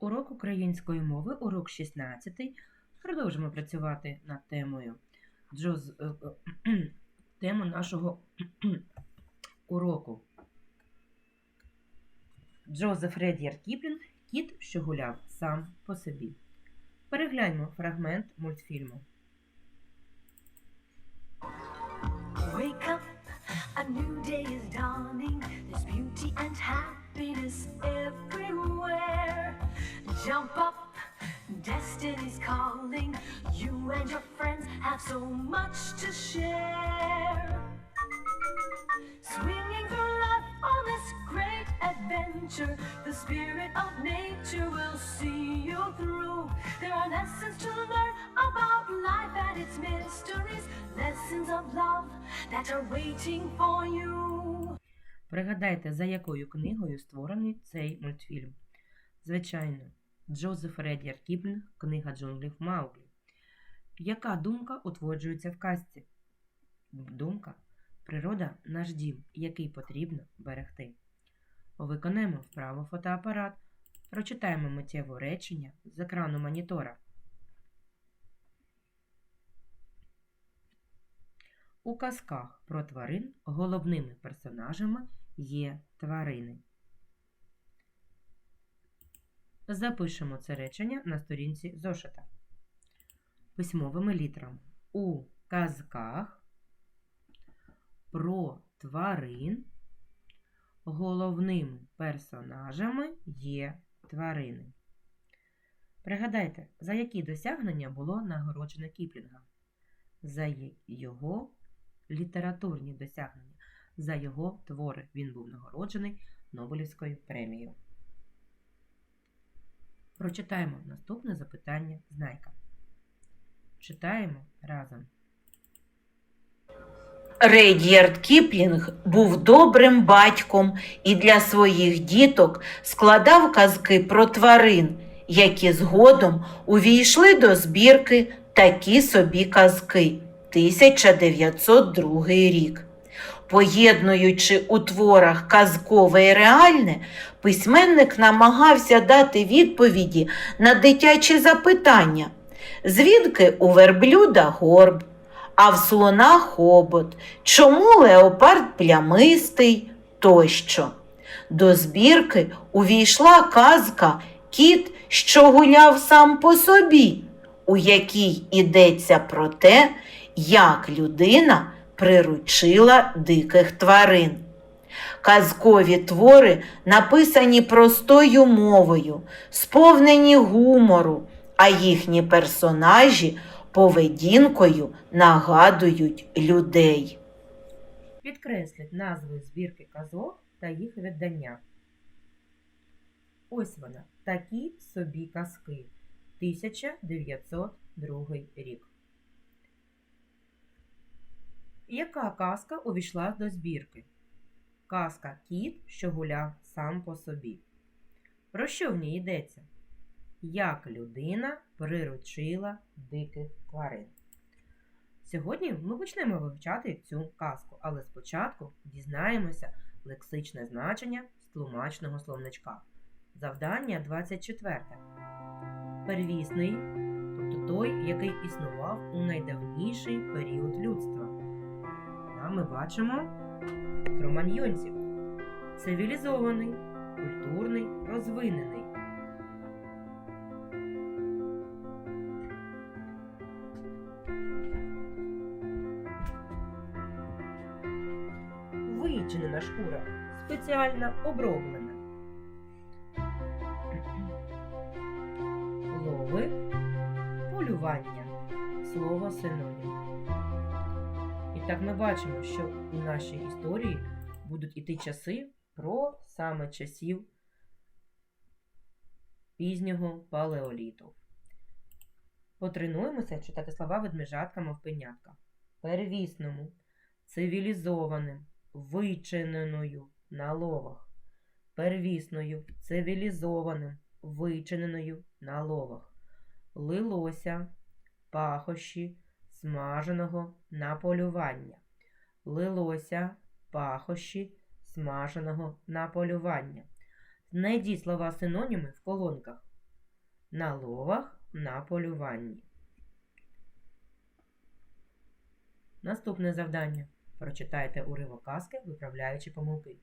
Урок української мови, урок 16. Продовжимо працювати над темою Джоз... е, е, тему нашого уроку. Джозеф Ред'яр Кіплінг Кіт, що гуляв сам по собі. Перегляньмо фрагмент мультфільму. Have so much to share. Swinging through life on this great adventure, the spirit of nature will see you through. There are lessons to learn about life and its mysteries, lessons of love that are waiting for you. Пригадайте, за якою книгою створений цей мультфільм. Звичайно, Джозеф Ред'яр Кіплінг Книга джунглів Мауглі. Яка думка утворюється в казці? Думка природа наш дім, який потрібно берегти. Виконаємо вправо фотоапарат, прочитаємо миттєво речення з екрану монітора. У казках про тварин головними персонажами є тварини. Запишемо це речення на сторінці зошита. Письмовими літерами. У казках про тварин головними персонажами є тварини. Пригадайте, за які досягнення було нагороджено Кіплінга? За його літературні досягнення, за його твори. Він був нагороджений Нобелівською премією. Прочитаємо наступне запитання Знайка. Читаємо разом. Ред'ярд Кіплінг був добрим батьком і для своїх діток складав казки про тварин, які згодом увійшли до збірки Такі собі казки 1902 рік. Поєднуючи у творах казкове і реальне, письменник намагався дати відповіді на дитячі запитання, звідки у верблюда горб, а в слона хобот, чому леопард плямистий тощо. До збірки увійшла казка Кіт, що гуляв сам по собі, у якій ідеться про те, як людина приручила диких тварин. Казкові твори написані простою мовою, сповнені гумору, а їхні персонажі поведінкою нагадують людей. Підкресліть назви збірки казок та їх видання. Ось вона. Такі собі казки. 1902 рік. Яка казка увійшла до збірки? Казка Кіт, що гуляв сам по собі. Про що в ній йдеться? Як людина приручила диких тварин. Сьогодні ми почнемо вивчати цю казку, але спочатку дізнаємося лексичне значення з тлумачного словничка. Завдання 24. Первісний, тобто той, який існував у найдавніший період людства. А ми бачимо кроманьйонців. Цивілізований, культурний, розвинений. Вичинена шкура, спеціально оброблена. Лови, полювання. Слово синонім. І так ми бачимо, що у нашій історії будуть іти часи про саме часів пізнього палеоліту. Потренуємося читати слова ведмежатка мовпенятка. Первісному, цивілізованим, вичиненою на ловах. Первісною, цивілізованим, вичиненою на ловах. Лилося, пахощі, смаженого на полювання. Лилося, пахощі, смаженого на полювання. Знайдіть слова синоніми в колонках. на ловах на полюванні. Наступне завдання. Прочитайте уривок казки, виправляючи помилки.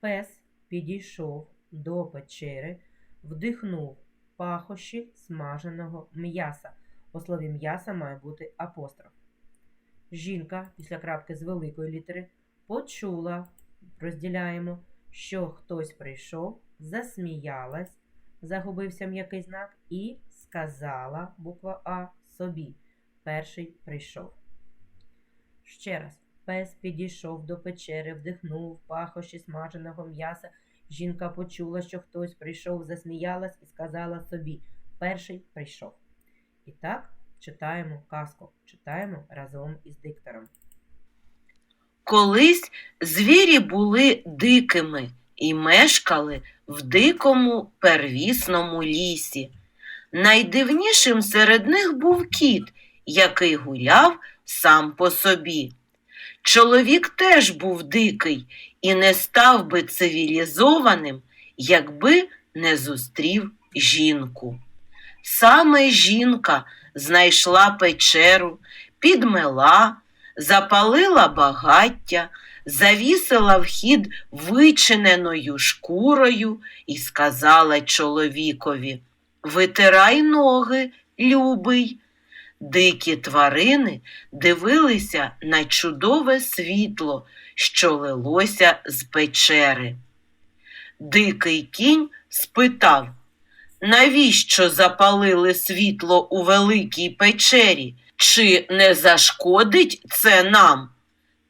Пес підійшов до печери, вдихнув пахощі смаженого м'яса. У слові м'яса має бути апостроф. Жінка після крапки з великої літери почула, розділяємо, що хтось прийшов, засміялась, загубився м'який знак і сказала буква А собі. Перший прийшов. Ще раз. Пес підійшов до печери, вдихнув пахощі смаженого м'яса. Жінка почула, що хтось прийшов, засміялась і сказала собі: перший прийшов. І так читаємо казку, читаємо разом із диктором. Колись звірі були дикими і мешкали в дикому первісному лісі. Найдивнішим серед них був кіт, який гуляв сам по собі. Чоловік теж був дикий і не став би цивілізованим, якби не зустрів жінку. Саме жінка знайшла печеру, підмела, запалила багаття, завісила вхід вичиненою шкурою і сказала чоловікові Витирай ноги, любий. Дикі тварини дивилися на чудове світло, що лилося з печери. Дикий кінь спитав, навіщо запалили світло у великій печері? Чи не зашкодить це нам?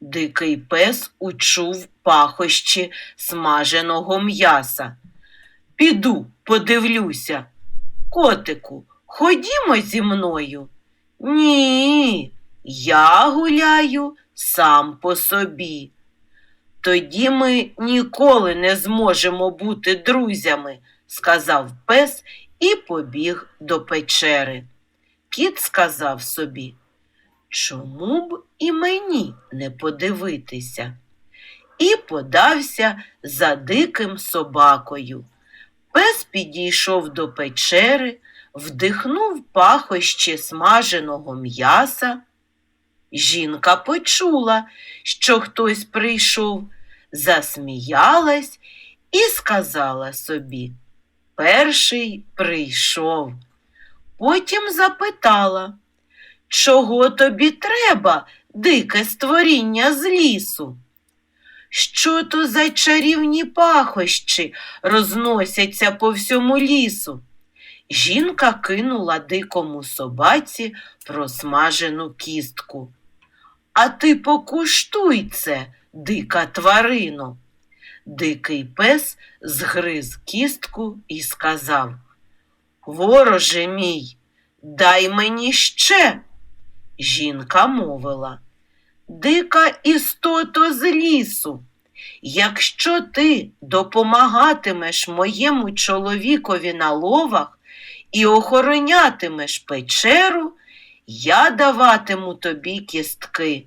Дикий пес учув пахощі смаженого м'яса. Піду, подивлюся. Котику, ходімо зі мною. Ні, я гуляю сам по собі. Тоді ми ніколи не зможемо бути друзями, сказав пес і побіг до печери. Кіт сказав собі, чому б і мені не подивитися? І подався за диким собакою. Пес підійшов до печери, вдихнув пахощі смаженого м'яса. Жінка почула, що хтось прийшов, засміялась і сказала собі Перший прийшов. Потім запитала, чого тобі треба, дике створіння з лісу? Що то за чарівні пахощі розносяться по всьому лісу? Жінка кинула дикому собаці просмажену кістку. А ти покуштуй це, дика тварино. Дикий пес згриз кістку і сказав Вороже мій, дай мені ще. Жінка мовила Дика істото з лісу. Якщо ти допомагатимеш моєму чоловікові на ловах і охоронятимеш печеру, я даватиму тобі кістки.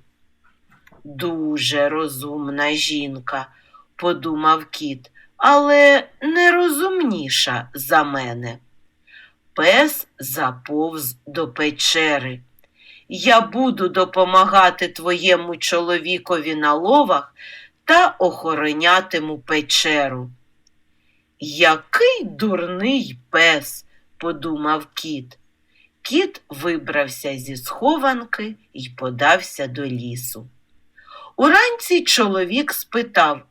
Дуже розумна жінка, подумав кіт, але не розумніша за мене. Пес заповз до печери. Я буду допомагати твоєму чоловікові на ловах та охоронятиму печеру. Який дурний пес, подумав кіт. Кіт вибрався зі схованки і подався до лісу. Уранці чоловік спитав,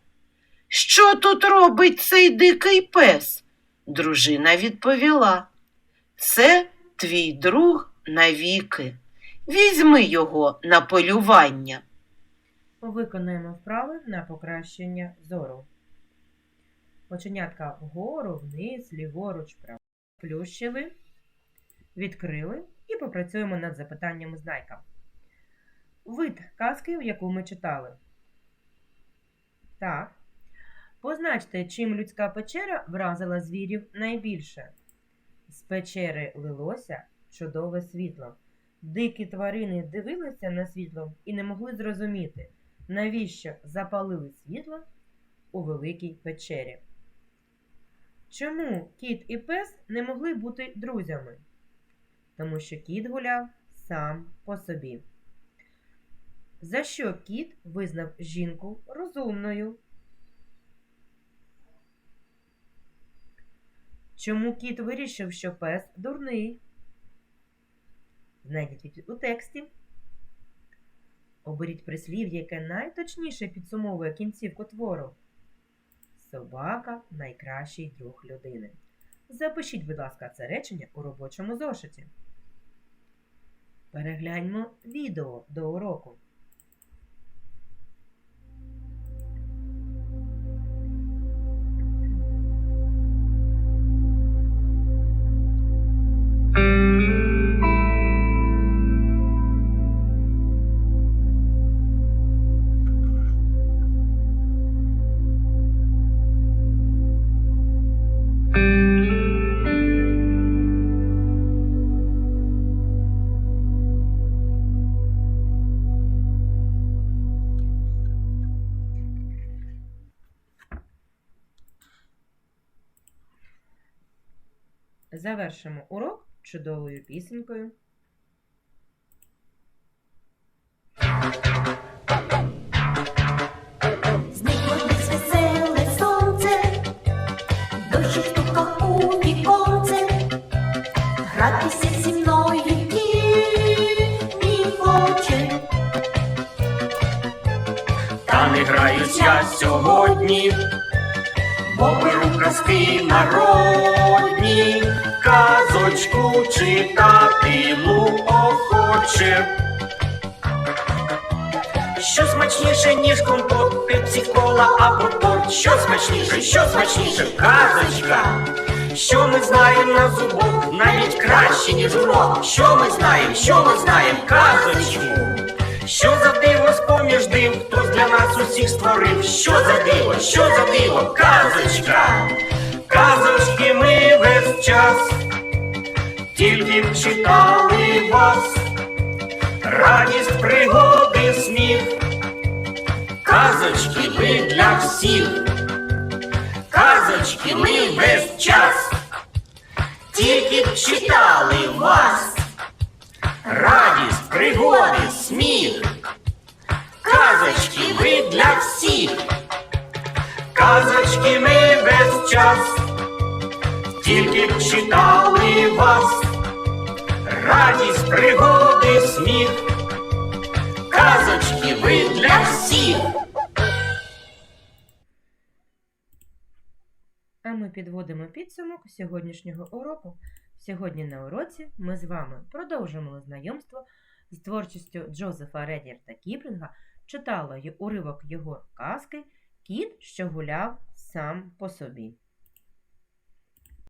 що тут робить цей дикий пес? Дружина відповіла, це твій друг навіки. Візьми його на полювання. Виконаємо вправи на покращення зору. Оченятка вгору, вниз, ліворуч, право. Плющили, відкрили і попрацюємо над запитаннями знайка. Вид казки, яку ми читали. Так. Позначте, чим людська печера вразила звірів найбільше. З печери лилося чудове світло. Дикі тварини дивилися на світло і не могли зрозуміти, навіщо запалили світло у великій печері. Чому кіт і пес не могли бути друзями? Тому що кіт гуляв сам по собі. За що кіт визнав жінку розумною? Чому кіт вирішив, що пес дурний? Знайдіть у тексті. Оберіть прислів'я, яке найточніше підсумовує кінцівку твору. Собака найкращий друг людини. Запишіть, будь ласка, це речення у робочому зошиті. Перегляньмо відео до уроку. Завершимо урок чудовою пісенькою. Граюсь я сьогодні, бо казки народні, казочку читатиму охоче. Що смачніше, ніж компот, пепсі кола або торт? Що смачніше, що смачніше, казочка. Що ми знаємо на зубок, навіть краще, ніж урок. Що ми знаємо, що ми знаємо, казочку. Що за диво з-поміж див, хтось для нас усіх створив? Що за диво, що за диво, казочка? Казочки ми весь час, тільки читали вас, радість, пригоди, сміх. Казочки ви для всіх, казочки ми весь час, тільки читали вас радість, пригоди, сміх. Казочки ви для всіх. Казочки ми весь час, тільки б читали вас. Радість, пригоди, сміх. Казочки ви для всіх. А ми підводимо підсумок сьогоднішнього уроку. Сьогодні на уроці ми з вами продовжимо знайомство з творчістю Джозефа Редірта Кіплінга, читала уривок його казки Кіт, що гуляв сам по собі.